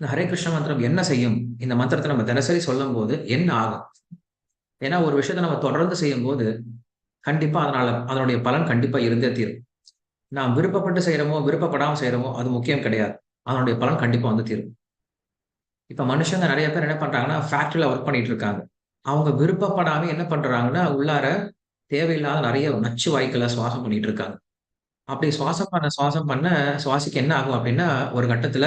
இந்த ஹரே கிருஷ்ண மந்திரம் என்ன செய்யும்? இந்த மந்திரத்தை நம்ம தினசரி சொல்லும்போது என்ன ஆகும்? ஏன்னா ஒரு விஷயத்த நம்ம தொடர்ந்து செய்யும்போது, கண்டிப்பா அதனால அதனுடைய பலன் கண்டிப்பா இருந்தே தீரும். நாம் விருப்பப்பட்டு செய்யறோமோ விருப்பப்படாம செய்யறோமோ அது முக்கியம் கிடையாது. அதனுடைய பலன் கண்டிப்பா வந்து தீரும். இப்ப மனுஷங்க நிறைய பேர் என்ன பண்றாங்கன்னா, ஃபேக்டரியில ஒர்க் பண்ணிட்டு இருக்காங்க. அவங்க விருப்பப்படாம என்ன பண்றாங்கன்னா, உள்ளார தேவையில்லாத நிறைய நச்சு வாய்க்களை சுவாசம் பண்ணிட்டு இருக்காங்க. அப்படி சுவாசம் பண்ண, சுவாசம் பண்ண சுவாசிக்கு என்ன ஆகும் அப்படின்னா, ஒரு கட்டத்துல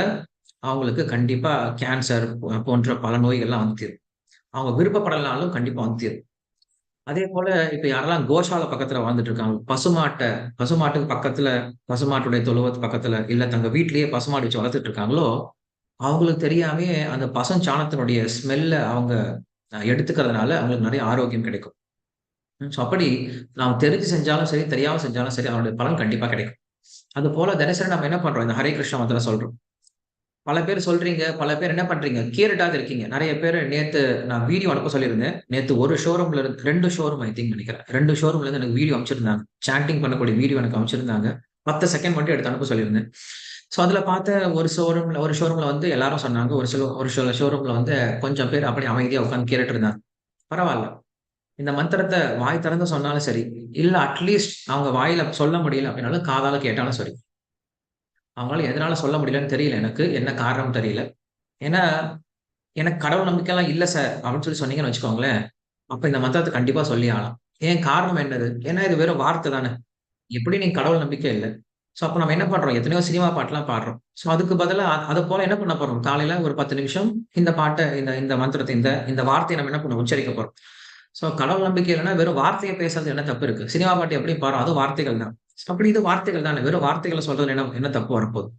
அவங்களுக்கு கண்டிப்பா கேன்சர் போன்ற பல நோய்கள்லாம் வந்து தீரும். அவங்க விருப்பப்படலனாலும் கண்டிப்பா வந்து தீரும். அதேபோல இப்ப யாரெல்லாம் கோஷால பக்கத்துல வாழ்ந்துட்டு இருக்காங்க, பசுமாட்டை பசுமாட்டுக்கு பக்கத்துல பசுமாட்டுடைய தொழுவத்து பக்கத்துல, இல்ல தங்க வீட்லயே பசுமாடு வச்சு வளர்த்துட்டு இருக்காங்களோ, அவங்களுக்கு தெரியாமே அந்த பசுஞ்சாணத்தினுடைய ஸ்மெல்ல அவங்க எடுத்துக்கிறதுனால அவங்களுக்கு நிறைய ஆரோக்கியம் கிடைக்கும். ஸோ அப்படி நாம் தெரிஞ்சு செஞ்சாலும் சரி, தெரியாம செஞ்சாலும் சரி, அதனுடைய பலன் கண்டிப்பா கிடைக்கும். அது போல தினசரி நம்ம என்ன பண்றோம்? இந்த ஹரே கிருஷ்ண மந்திரம் சொல்றோம். பல பேர் சொல்றீங்க, பல பேர் என்ன பண்றீங்க? கேட்டுட்டாவது இருக்கீங்க. நிறைய பேர் நேத்து நான் வீடியோ அனுப்ப சொல்லியிருந்தேன். நேத்து ஒரு ஷோரூம்ல இருந்து ரெண்டு ஷோரூம் ஐ திங்க் நினைக்கிறேன் ரெண்டு ஷோரூம்ல இருந்து எனக்கு வீடியோ அமைச்சிருந்தாங்க சாட்டிங் பண்ணக்கூடிய வீடியோ எனக்கு அமைச்சிருந்தாங்க பத்து செகண்ட் மட்டும் எடுத்து அனுப்ப சொல்லியிருந்தேன். ஸோ அதுல பார்த்த ஒரு ஷோரூம்ல ஒரு ஷோரூம்ல வந்து எல்லாரும் சொன்னாங்க. ஒரு சில ஒரு சில ஷோரூம்ல வந்து கொஞ்சம் பேர் அப்படியே அமைதியாக உட்காந்து கேட்டுட்டு இருந்தாங்க. பரவாயில்ல இந்த மந்திரத்தை வாய் திறந்து சொன்னாலும் சரி, இல்ல அட்லீஸ்ட் அவங்க வாயில சொல்ல முடியல அப்படின்னாலும் காதால கேட்டாலும் சரி. அவங்களால எதனால சொல்ல முடியலன்னு தெரியல எனக்கு. என்ன காரணம் தெரியல. ஏன்னா, எனக்கு கடவுள் நம்பிக்கைலாம் இல்லை சார் அப்படின்னு சொல்லி சொன்னீங்கன்னு வச்சுக்கோங்களேன், அப்ப இந்த மந்திரத்தை கண்டிப்பா சொல்லி ஆகலாம். ஏன் காரணம் என்னது? ஏன்னா இது வெறும் வார்த்தை தானே. எப்படி நீங்க கடவுள் நம்பிக்கை இல்லை ஸோ அப்போ நம்ம என்ன பண்றோம்? எத்தனையோ சினிமா பாட்டுலாம் பாடுறோம். ஸோ அதுக்கு பதிலாக அதை போல என்ன பண்ண போறோம்? காலையில ஒரு 10 நிமிஷம் இந்த பாட்டை இந்த இந்த மந்திரத்தை இந்த இந்த வார்த்தையை நம்ம என்ன பண்ணுவோம்? உச்சரிக்க போறோம். ஸோ கடவுள் நம்பிக்கை இல்லைன்னா வெறும் வார்த்தையை பேசுறது என்ன தப்பு இருக்கு? சினிமா பாட்டு எப்படி பாடுறோம்? அதுவும் வார்த்தைகள் தான். அப்படி இது வார்த்தைகள் தானே. வெறும் வார்த்தைகளை சொல்றதுல என்ன என்ன தப்பு வரப்போகுது?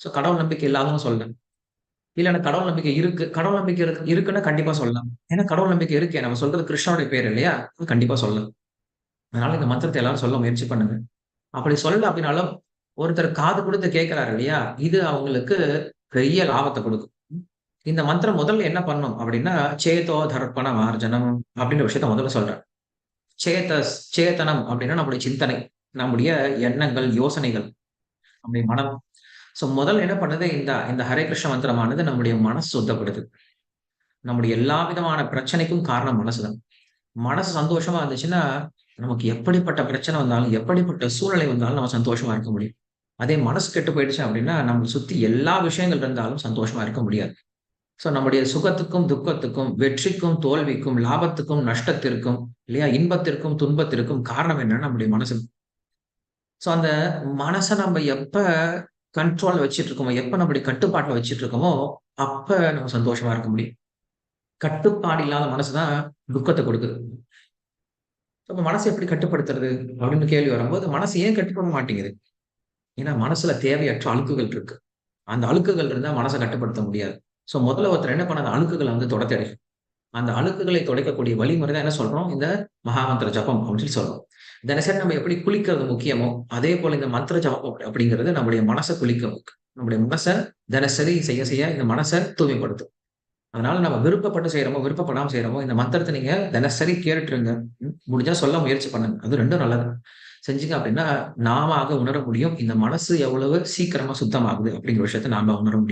ஸோ கடவுள் நம்பிக்கை இல்லாதவங்க சொல்லலாம். இல்ல எனக்கு கடவுள் நம்பிக்கை இருக்கு. கடவுள் நம்பிக்கை இருக்கு இருக்குன்னா கண்டிப்பா சொல்லலாம். ஏன்னா கடவுள் நம்பிக்கை இருக்கே. நம்ம சொல்றது கிருஷ்ணனுடைய பேர் இல்லையா? கண்டிப்பா சொல்லலாம். அதனால இந்த மந்திரத்தை எல்லாரும் சொல்ல முயற்சி பண்ணுங்க. அப்படி சொல்ல அப்படின்னாலும், ஒருத்தர் காது கொடுத்து கேட்கிறாரு இல்லையா? இது அவங்களுக்கு பெரிய லாபத்தை கொடுக்கும் இந்த மந்திரம் முதல்ல என்ன பண்ணும் அப்படின்னா, சேதோ தர்ப்பண மார்ஜனம் அப்படின்ற விஷயத்த முதல்ல சொல்றேன். சேதஸ் சேதனம் அப்படின்னா நம்முடைய சிந்தனை, நம்முடைய எண்ணங்கள், யோசனைகள், நம்முடைய மனம். ஸோ முதல்ல என்ன பண்ணுது? இந்த இந்த ஹரே கிருஷ்ண மந்திரமானது நம்முடைய மனசு சுத்தப்படுது நம்முடைய எல்லா விதமான பிரச்சனைக்கும் காரணம் மனசுதான் மனசு சந்தோஷமா இருந்துச்சுன்னா, நமக்கு எப்படிப்பட்ட பிரச்சனை வந்தாலும், எப்படிப்பட்ட சூழ்நிலை வந்தாலும் நம்ம சந்தோஷமா இருக்க முடியும். அதே மனசு கெட்டு போயிடுச்சு அப்படின்னா, நம்மளை சுத்தி எல்லா விஷயங்கள் இருந்தாலும் சந்தோஷமா இருக்க முடியாது. ஸோ நம்முடைய சுகத்துக்கும், துக்கத்துக்கும், வெற்றிக்கும், தோல்விக்கும், லாபத்துக்கும், நஷ்டத்திற்கும், இல்லையா? இன்பத்திற்கும், துன்பத்திற்கும் காரணம் என்னன்னா நம்முடைய மனசு. ஸோ அந்த மனச நம்ம எப்ப கண்ட்ரோல் வச்சுட்டு இருக்கோமோ, எப்ப அப்படி கட்டுப்பாட்டில் வச்சுட்டு இருக்கோமோ, அப்ப நம்ம சந்தோஷமா இருக்க முடியும். கட்டுப்பாடு இல்லாத மனசு தான் துக்கத்தை கொடுக்குது அப்ப மனசை எப்படி கட்டுப்படுத்துறது? அப்படின்னு கேள்வி வரும்போது, மனசு ஏன் கட்டுப்பட மாட்டேங்குது? ஏன்னா மனசுல தேவையற்ற அழுக்குகள் இருக்கு. அந்த அழுக்குகள் இருந்தா மனச கட்டுப்படுத்த முடியாது. ஸோ முதல்ல ஒருத்தர் என்ன பண்ண அந்த அழுக்குகளை வந்து துடைத்து அந்த அழுக்குகளை துடைக்கக்கூடிய வழிமுறை தான் என்ன சொல்றோம்? இந்த மகாமந்திர ஜபம் அப்படின்னு சொல்லி சொல்றோம். தினசரி நம்ம எப்படி குளிக்கிறது முக்கியமோ, அதே போல இந்த மந்திர ஜபம் அப்படிங்கிறது நம்முடைய மனசை குளிக்க வைக்கும். நம்முடைய மனசை தினசரி செய்ய செய்ய இந்த மனசை தூய்மைப்படுத்தும். அதனால நம்ம விருப்பப்பட்டு செய்யறோமோ விருப்பப்படாம செய்யறோமோ இந்த மந்திரத்தை நீங்க தினசரி கேட்டுருங்க. முடிஞ்சா சொல்ல முயற்சி பண்ணுங்க. அது ரெண்டும் நல்லது. செஞ்சீங்க அப்படின்னா, நாம உணர முடியும். இந்த மனசு எவ்வளவு சீக்கிரமா சுத்தமாகுது அப்படிங்கிற விஷயத்த நாம உணர முடியும்.